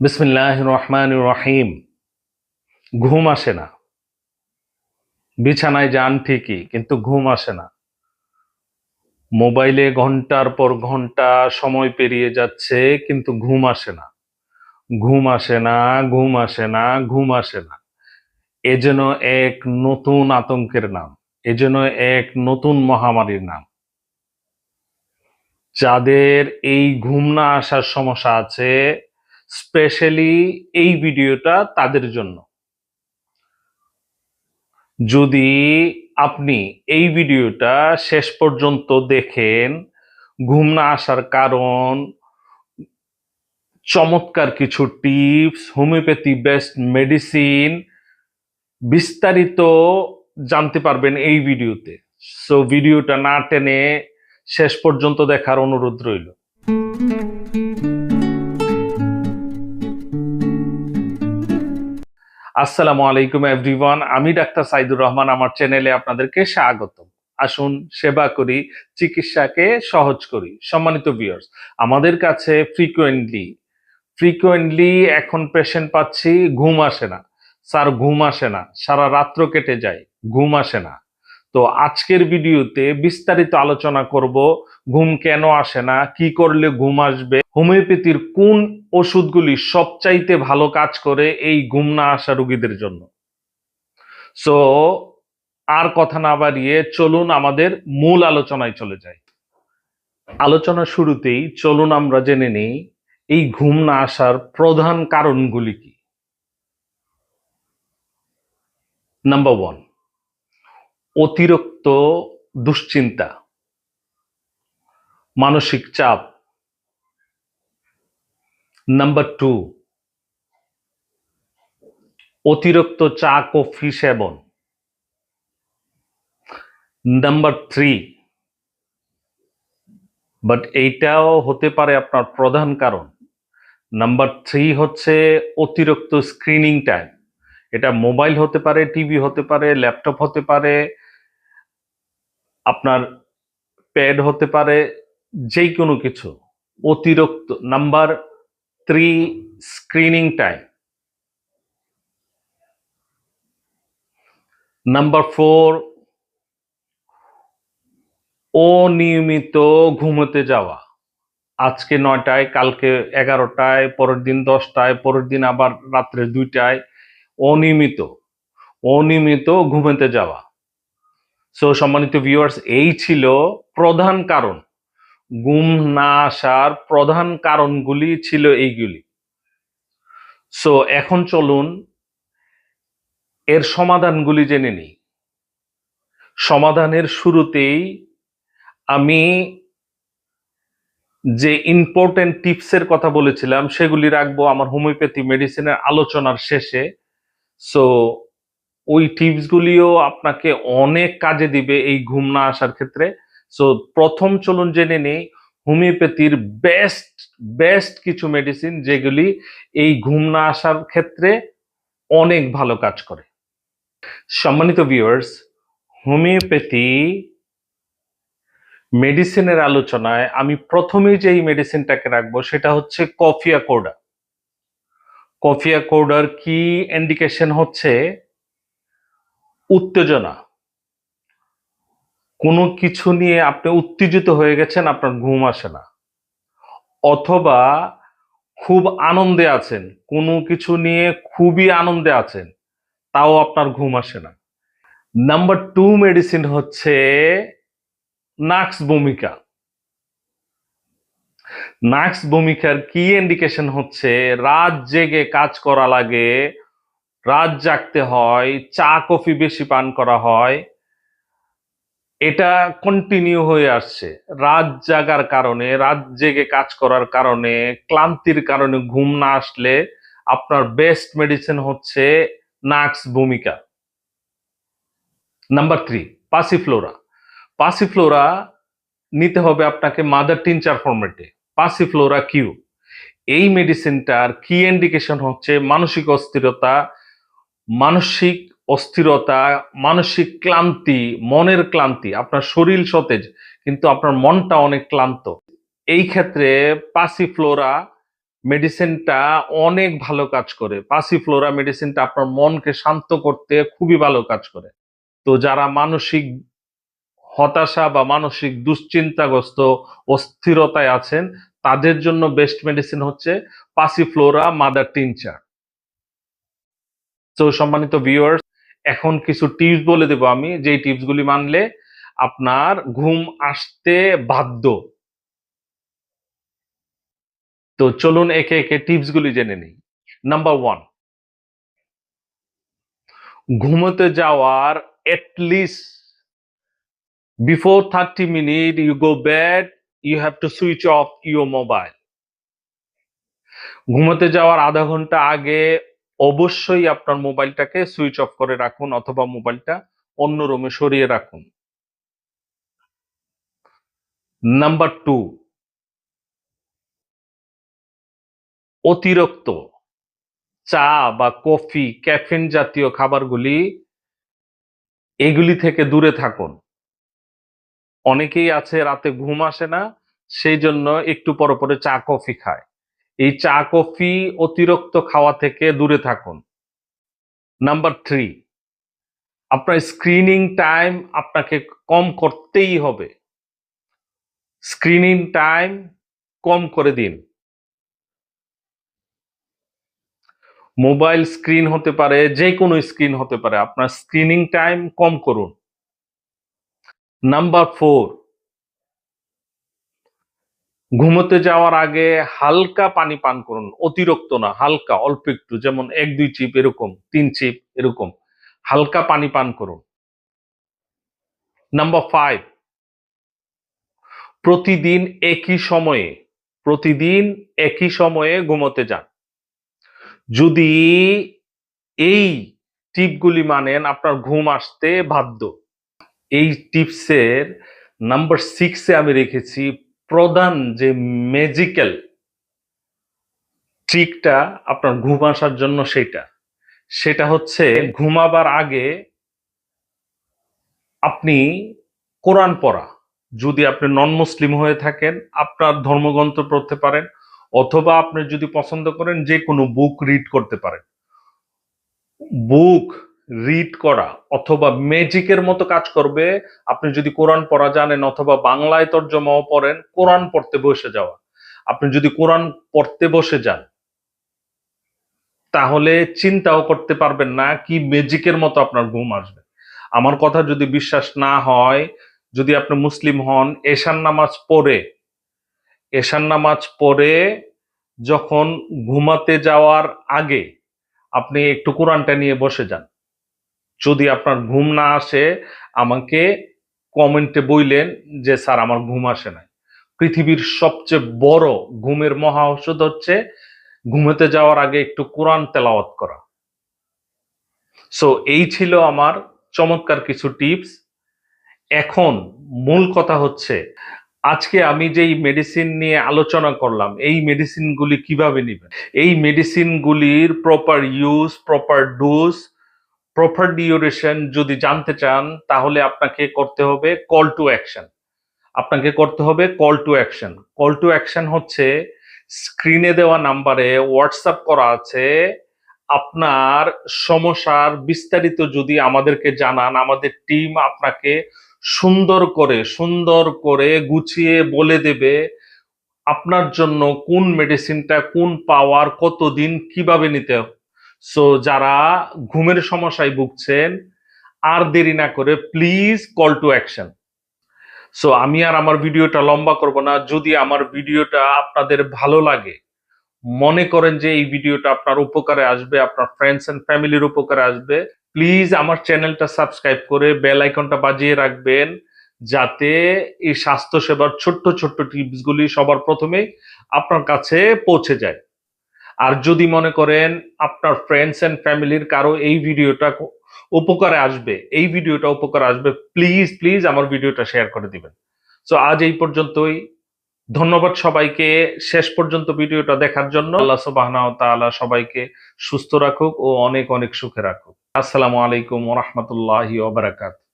বিসমিল্লাহ রহমান রহিম। ঘুম আসে না। বিছানায় যান ঠিকই, কিন্তু ঘুম আসে না। মোবাইলে ঘণ্টার পর ঘণ্টা সময় পেরিয়ে যাচ্ছে, কিন্তু ঘুম আসে না। ঘুম আসে না, ঘুম আসে না, ঘুম আসে না। এ যেন এক নতুন আতঙ্কের নাম, এ যেন এক নতুন মহামারীর নাম। যাদের এই ঘুম না আসার সমস্যা আছে স্পেশালি এই ভিডিওটা তাদের জন্য। যদি আপনি এই ভিডিওটা শেষ পর্যন্ত দেখেন, ঘুম না আসার কারণ, চমৎকার কিছু টিপস, হোমিওপ্যাথি বেস্ট মেডিসিন, বিস্তারিত জানতে পারবেন এই ভিডিওতে। সো ভিডিওটা না টেনে শেষ পর্যন্ত দেখার অনুরোধ রইল। আসসালামু আলাইকুম এভরিওয়ান, আমি ডাক্তার সাইদুর রহমান, আমার চ্যানেলে আপনাদেরকে স্বাগত আসুন সেবা করি, চিকিৎসাকে সহজ করি। সম্মানিত ভিউয়ার্স আমাদের কাছে ফ্রিকোয়েন্টলি ফ্রিকোয়েন্টলি এখন পেশেন্ট পাচ্ছি, ঘুম আসে না। স্যার, ঘুম আসে না। সারা রাত্র কেটে যায়, ঘুম আসে না। তো আজকের ভিডিওতে বিস্তারিত আলোচনা করব, ঘুম কেন আসে না, কি করলে ঘুম আসবে, হোমিওপ্যাথির কোন ওষুধগুলি সবচাইতে ভালো কাজ করে এই ঘুম না আসা রুগীদের জন্য। সো আর কথা না বাড়িয়ে চলুন আমাদের মূল আলোচনায় চলে যাই। আলোচনা শুরুতেই চলুন আমরা জেনে নেই, এই ঘুম না আসার প্রধান কারণগুলি কি। নাম্বার ওয়ান অতিরিক্ত দুশ্চিন্তা, মানসিক চাপ। নাম্বার টু অতিরিক্ত চা কফি সেবন। নাম্বার থ্রি বাট এইটাও হতে পারে আপনার প্রধান কারণ। নাম্বার থ্রি হচ্ছে অতিরিক্ত স্ক্রিনিং টাইম এটা মোবাইল হতে পারে টিভি হতে পারে ল্যাপটপ হতে পারে আপনার প্যাড হতে পারে যে কোনো কিছু। অতিরিক্ত number three screening time number four অনিয়মিত ঘুমোতে যাওয়া। আজকে নয়টায়, কালকে এগারোটায়, পরের দিন দশটায়, পরের দিন আবার রাত্রে দুইটায়। অনিয়মিত অনিয়মিত ঘুমোতে যাওয়া। সো সম্মানিত ভিউয়ার্স এই ছিল প্রধান কারণ। গুম না আসার প্রধান কারণগুলি ছিল এইগুলি। সো এখন চলুন এর সমাধানগুলি জেনে নিই। সমাধানের শুরুতেই আমি যে ইম্পর্টেন্ট টিপসের কথা বলেছিলাম, সেগুলি রাখব আমার হোমিওপ্যাথি মেডিসিনের আলোচনার শেষে। সো ওই টিপসগুলিও আপনাকে অনেক কাজে দিবে এই ঘুম না আসার ক্ষেত্রে। সো প্রথম চলুন জেনে নেই, হোমিওপ্যাথির বেস্ট বেস্ট কিছু মেডিসিন যেগুলি এই ঘুম না আসার ক্ষেত্রে অনেক ভালো কাজ করে। সম্মানিত ভিউয়ার্স হোমিওপ্যাথি মেডিসিনের আলোচনায় আমি প্রথমেই যে এই মেডিসিনটাকে রাখব সেটা হচ্ছে কফিয়া কোডা কফিয়া কোডার কি ইন্ডিকেশন হচ্ছে? উত্তেজনা। কোনো কিছু নিয়ে আপনি উত্তেজিত হয়ে গেছেন, আপনার ঘুম আসে না। অথবা খুব আনন্দে আছেন, কোনো কিছু নিয়ে খুবই আনন্দে আছেন, তাও আপনার ঘুম আসে না। নাম্বার টু মেডিসিন হচ্ছে নাক্স ভূমিকা। নাক্স ভূমিকার কি ইন্ডিকেশন হচ্ছে? রাত জেগে কাজ করা লাগে রাত জাগতে হয়, চা, কফি বেশি পান করা হয়, এটা কন্টিনিউ হয়ে আসছে। রাত জাগার কারণে, রাত জেগে কাজ করার কারণে, ক্লান্তির কারণে ঘুম না আসলে আপনার বেস্ট মেডিসিন হচ্ছে নাক্স ভূমিকা। নাম্বার থ্রি পাসিফ্লোরা পাসিফ্লোরা নিতে হবে আপনাকে মাদার টিনচার ফরম্যাটে পাসিফ্লোরা কিউ এই মেডিসিনটার কি ইন্ডিকেশন হচ্ছে মানসিক অস্থিরতা মানসিক অস্থিরতা, মানসিক ক্লান্তি, মনের ক্লান্তি, আপনার শরীর সতেজ, কিন্তু আপনার মনটা অনেক ক্লান্ত। এই ক্ষেত্রে পাসিফ্লোরা মেডিসিনটা অনেক ভালো কাজ করে। পাসিফ্লোরা মেডিসিনটা আপনার মনকে শান্ত করতে খুবই ভালো কাজ করে। তো যারা মানসিক হতাশা বা মানসিক দুশ্চিন্তাগ্রস্ত অস্থিরতায় আছেন, তাদের জন্য বেস্ট মেডিসিন হচ্ছে পাসিফ্লোরা মাদার টিনচার। তো সম্মানিত ভিউয়ার্স এখন কিছু টিপস বলে দেব আমি, যেই টিপসগুলি মানলে আপনার ঘুম আসতে বাধ্য। তো চলুন একে একে টিপসগুলি জেনে নিই। নাম্বার ওয়ান ঘুমোতে যাওয়ার at least before thirty minute you go bed you have to switch off your mobile ঘুমোতে যাওয়ার আধা ঘণ্টা আগে অবশ্যই আপনার মোবাইলটাকে সুইচ অফ করে রাখুন অথবা মোবাইলটা অন্য রুমে সরিয়ে রাখুন। Number two. অতিরিক্ত চা বা কফি, ক্যাফিন জাতীয় খাবারগুলি এগুলি থেকে দূরে থাকুন। অনেকেই আছে রাতে ঘুম আসে না, সেই জন্য একটু পর পরে চা, কফি খায়। এই চা, কফি অতিরিক্ত খাওয়া থেকে দূরে থাকুন। নাম্বার থ্রি আপনার স্ক্রিনিং টাইম আপনাকে কম করতেই হবে। স্ক্রিনিং টাইম কম করে দিন। মোবাইল স্ক্রিন হতে পারে যে কোনো স্ক্রিন হতে পারে, আপনার স্ক্রিনিং টাইম কম করুন। নাম্বার ফোর ঘুমোতে যাওয়ার আগে হালকা পানি পান করুন, অতিরিক্ত না, হালকা, অল্প একটু, যেমন এক, দুই চিপ এরকম, তিন চিপ এরকম, হালকা পানি পান করুন। নাম্বার ফাইভ প্রতিদিন একই সময়ে, প্রতিদিন একই সময়ে ঘুমোতে যান। যদি এই টিপগুলি মানেন, আপনার ঘুম আসতে বাধ্য। এই টিপসের নাম্বার সিক্সে আমি রেখেছি প্রধান যে ম্যাজিক্যাল ট্রিকটা আপনার ঘুম আসার জন্য সেটা সেটা হচ্ছে ঘুমাবার আগে আপনি কোরআন পড়া। যদি আপনি নন মুসলিম হয়ে থাকেন, আপনার ধর্মগ্রন্থ পড়তে পারেন, অথবা আপনি যদি পছন্দ করেন যে কোনো বুক রিড করতে পারেন। বুক রিড করা, অথবা ম্যাজিকের মতো কাজ করবে। আপনি যদি কোরআন পড়া জানেন, অথবা বাংলায় তর্জমাও পড়েন, কোরআন পড়তে বসে যাওয়া। আপনি যদি কোরআন পড়তে বসে যান, তাহলে চিন্তাও করতে পারবেন না কি ম্যাজিকের মতো আপনার ঘুম আসবে। আমার কথা যদি বিশ্বাস না হয়, যদি আপনি মুসলিম হন এশান নামাজ পড়ে এশান নামাজ পড়ে যখন ঘুমাতে যাওয়ার আগে আপনি একটু কোরআনটা নিয়ে বসে যান। যদি আপনার ঘুম না আসে, আমাকে কমেন্টে বইলেন যে, স্যার, আমার ঘুম আসে না পৃথিবীর সবচেয়ে বড় ঘুমের মহা ঔষধ হচ্ছে, ঘুমাতে যাওয়ার আগে একটু কোরআন তেলাওয়াত করা। সো এই ছিল আমার চমৎকার কিছু টিপস। এখন মূল কথা হচ্ছে, আজকে আমি যেই মেডিসিন নিয়ে আলোচনা করলাম, এই মেডিসিনগুলি কীভাবে নেবেন? এই মেডিসিনগুলির proper use proper dose proper duration যদি জানতে চান, তাহলে আপনাকে করতে হবে কল টু অ্যাকশন আপনাকে করতে হবে call to action call to action হচ্ছে স্ক্রিনে দেওয়া নাম্বারে হোয়াটসঅ্যাপ করা আছে। আপনার সমস্যার বিস্তারিত যদি আমাদেরকে জানান, আমাদের টিম আপনাকে সুন্দর করে সুন্দর করে গুছিয়ে বলে দেবে আপনার জন্য কোন মেডিসিনটা কোন পাওয়ার কতদিন কীভাবে নিতে সো যারা ঘুমের সমস্যায় ভুগছেন, আর দেরি না করে please call to action so আমি আর আমার ভিডিওটা লম্বা করব না। যদি আমার ভিডিওটা আপনাদের ভালো লাগে, মনে করেন যে এই ভিডিওটা আপনার উপকারে আসবে, আপনার ফ্রেন্ডস এন্ড ফ্যামিলির উপকারে আসবে প্লিজ আমার চ্যানেলটা সাবস্ক্রাইব করে বেল আইকনটা বাজিয়ে রাখবেন, যাতে এই স্বাস্থ্য সেবার ছোট্ট ছোট্ট টিপসগুলি সবার প্রথমে আপনার কাছে পৌঁছে যায়। আর যদি মনে করেন আপনার ফ্রেন্ডস এন্ড ফ্যামিলির কারও এই ভিডিওটা উপকারে আসবে, এই ভিডিওটা উপকারে আসবে প্লিজ প্লিজ আমার ভিডিওটা শেয়ার করে দিবেন। সো আজ এই পর্যন্তই। ধন্যবাদ সবাইকে। শেষ পর্যন্ত ভিডিওটা দেখার জন্য আল্লাহ সুবহানাহু ওয়া তাআলা সবাইকে সুস্থ রাখুক ও অনেক অনেক সুখে রাখুক। আসসালামু আলাইকুম রাহমাতুল্লাহি ওয়া বারাকাতুহু।